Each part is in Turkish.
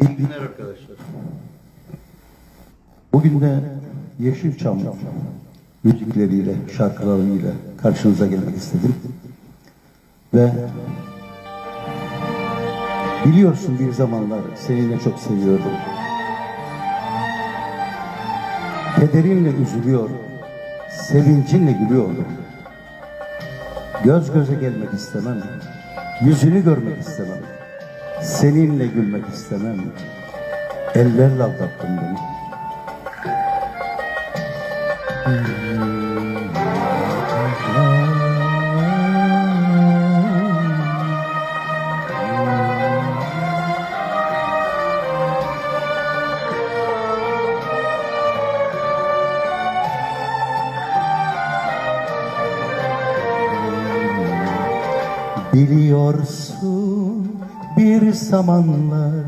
İyi günler arkadaşlar. Bugün de Yeşilçam müzikleriyle, şarkılarıyla karşınıza gelmek istedim. Ve biliyorsun bir zamanlar seninle çok seviyordum. Kederinle üzülüyor, sevincinle gülüyordum. Göz göze gelmek istemem, yüzünü görmek istemem. Seninle gülmek istemem. Ellerle aldattın beni. Biliyorsun bir zamanlar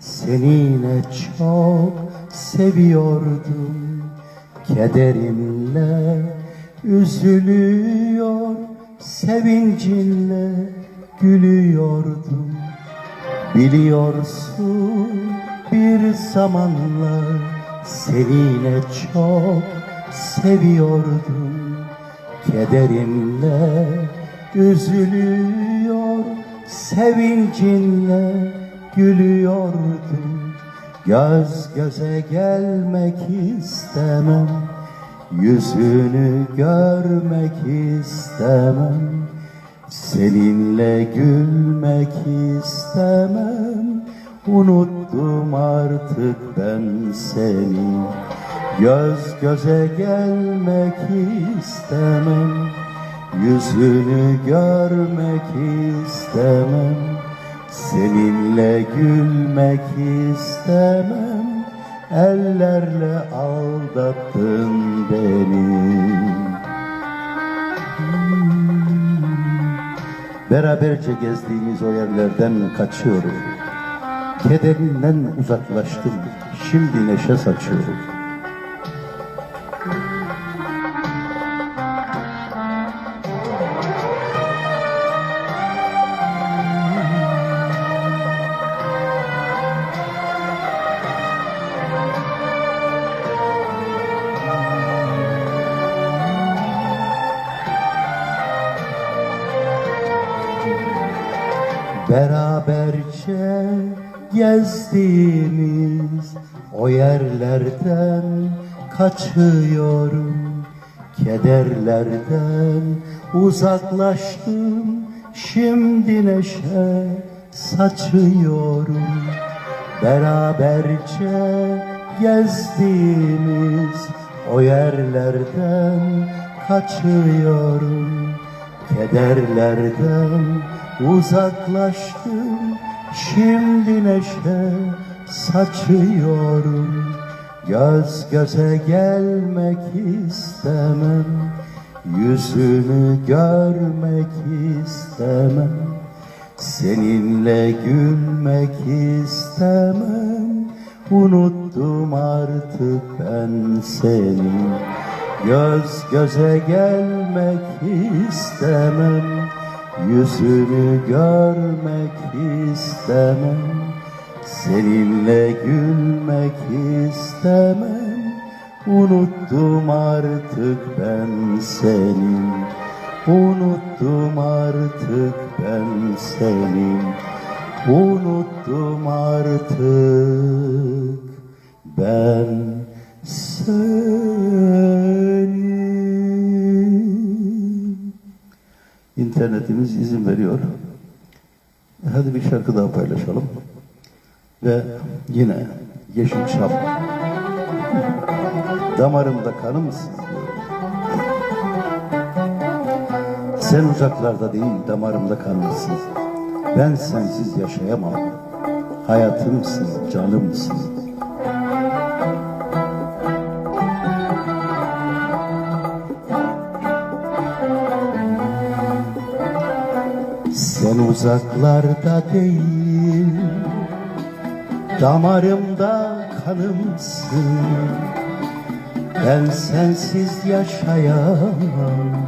seninle çok seviyordum. Kederimle üzülüyor sevincinle gülüyordum. Biliyorsun bir zamanlar seninle çok seviyordum. Kederinle üzülüyor sevincinle gülüyordum. Göz göze gelmek istemem. Yüzünü görmek istemem. Seninle gülmek istemem. Unuttum artık ben seni. Göz göze gelmek istemem Yüzünü görmek istemem Seninle gülmek istemem Ellerle aldattın beni Beraberce gezdiğimiz o yerlerden kaçıyorum. Kederinden uzaklaştım. Şimdi neşe saçıyorum. Beraberce gezdiğimiz o yerlerden kaçıyorum. Kederlerden uzaklaştım Şimdi neşe saçıyorum. Beraberce gezdiğimiz o yerlerden kaçıyorum. Kederlerden uzaklaştım Şimdi neşe saçıyorum. Göz göze gelmek istemem Yüzünü görmek istemem. Seninle gülmek istemem Unuttum artık ben seni. Göz göze gelmek istemem Yüzünü görmek istemem Seninle gülmek istemem. Unuttum artık ben seni Unuttum artık ben seni. Unuttum artık ben seni İnternetimiz izin veriyor. Hadi bir şarkı daha paylaşalım. Ve yine Yeşilçam. Damarımda kanımsın. Sen uzaklarda değil damarımda kanımsın. Ben sensiz yaşayamam. Hayatımsın, canımsın. Uzaklarda değil. Damarımda kanımsın. Ben sensiz yaşayamam.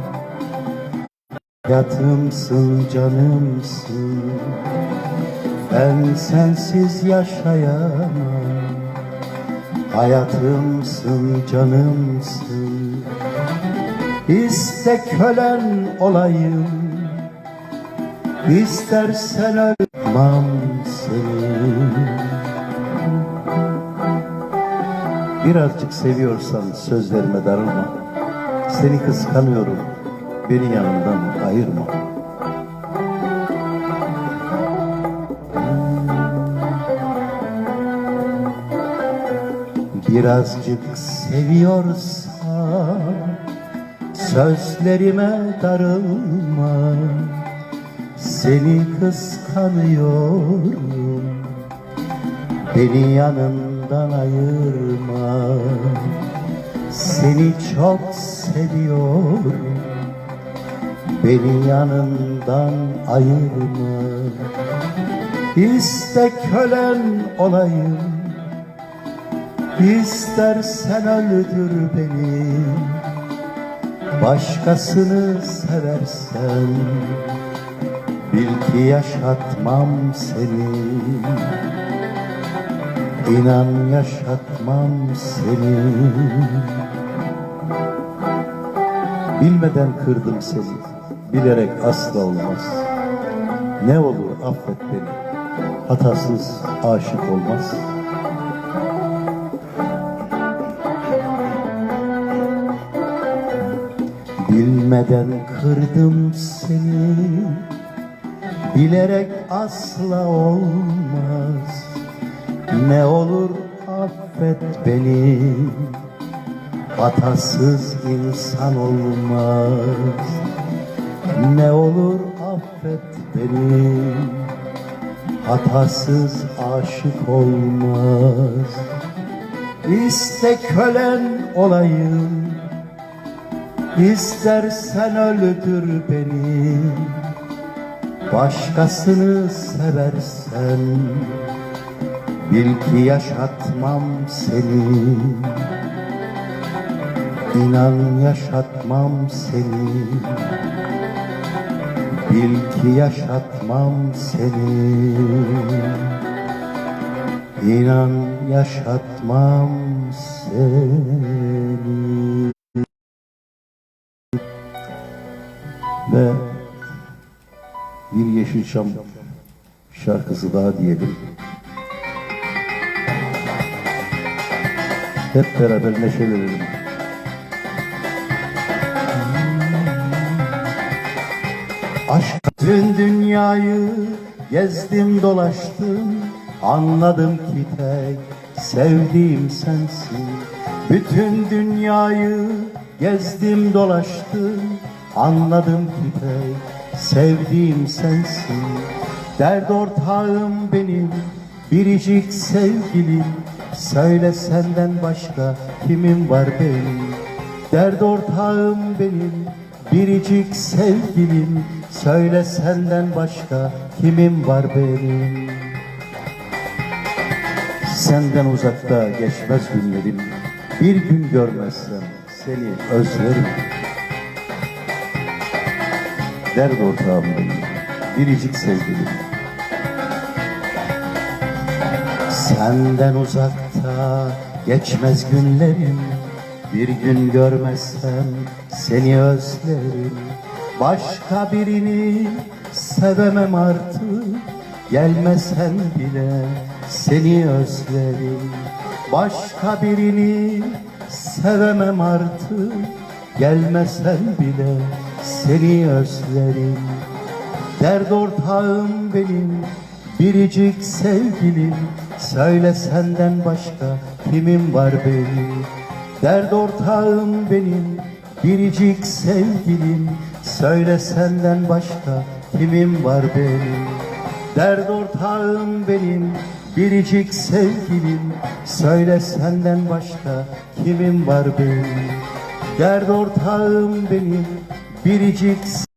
Hayatımsın, canımsın. Ben sensiz yaşayamam. Hayatımsın, canımsın. İste kölen olayım İstersen ölmem seni. Birazcık seviyorsan sözlerime darılma. Seni kıskanıyorum Beni yanımdan ayırma. Birazcık seviyorsan Sözlerime darılma Seni kıskanıyorum. Beni yanından ayırma. Seni çok seviyorum. Beni yanından ayırma. İste kölen olayım. İstersen öldür beni. Başkasını seversen Bil ki yaşatmam seni. İnan yaşatmam seni. Bilmeden kırdım seni. Bilerek asla olmaz. Ne olur affet beni. Hatasız aşık olmaz. Bilmeden kırdım seni Bilerek asla olmaz. Ne olur affet beni. Hatasız insan olmaz. Ne olur affet beni. Hatasız aşık olmaz. İste kölen olayım. İstersen öldür beni Başkasını seversen Bil ki yaşatmam seni. İnan yaşatmam seni. Bil ki yaşatmam seni. İnan yaşatmam seni. Ve bir Yeşilçam şarkısı daha diyelim. Hep beraber neşelenelim. Aşk bütün dünyayı gezdim dolaştım Anladım ki tek sevdiğim sensin Bütün dünyayı gezdim dolaştım Anladım ki tek sevdiğim sensin. Dert ortağım benim biricik sevgilim. Söyle senden başka kimim var benim? Dert ortağım benim biricik sevgilim. Söyle senden başka kimim var benim? Senden uzakta geçmez günlerim. Bir gün görmezsem seni özlerim Dert ortağım benim biricik sevgilim. Senden uzakta geçmez günlerim. Bir gün görmezsem seni özlerim. Başka birini sevemem artık. Gelmesen bile seni özlerim. Başka birini sevemem artık. Gelmesen bile seni özlerim. Dert ortağım benim biricik sevgilim. Söyle senden başka kimim var benim? Dert ortağım benim biricik sevgilim. Söyle senden başka kimim var benim? Dert ortağım benim biricik sevgilim. Söyle senden başka kimim var benim? Dert ortağım benim biricik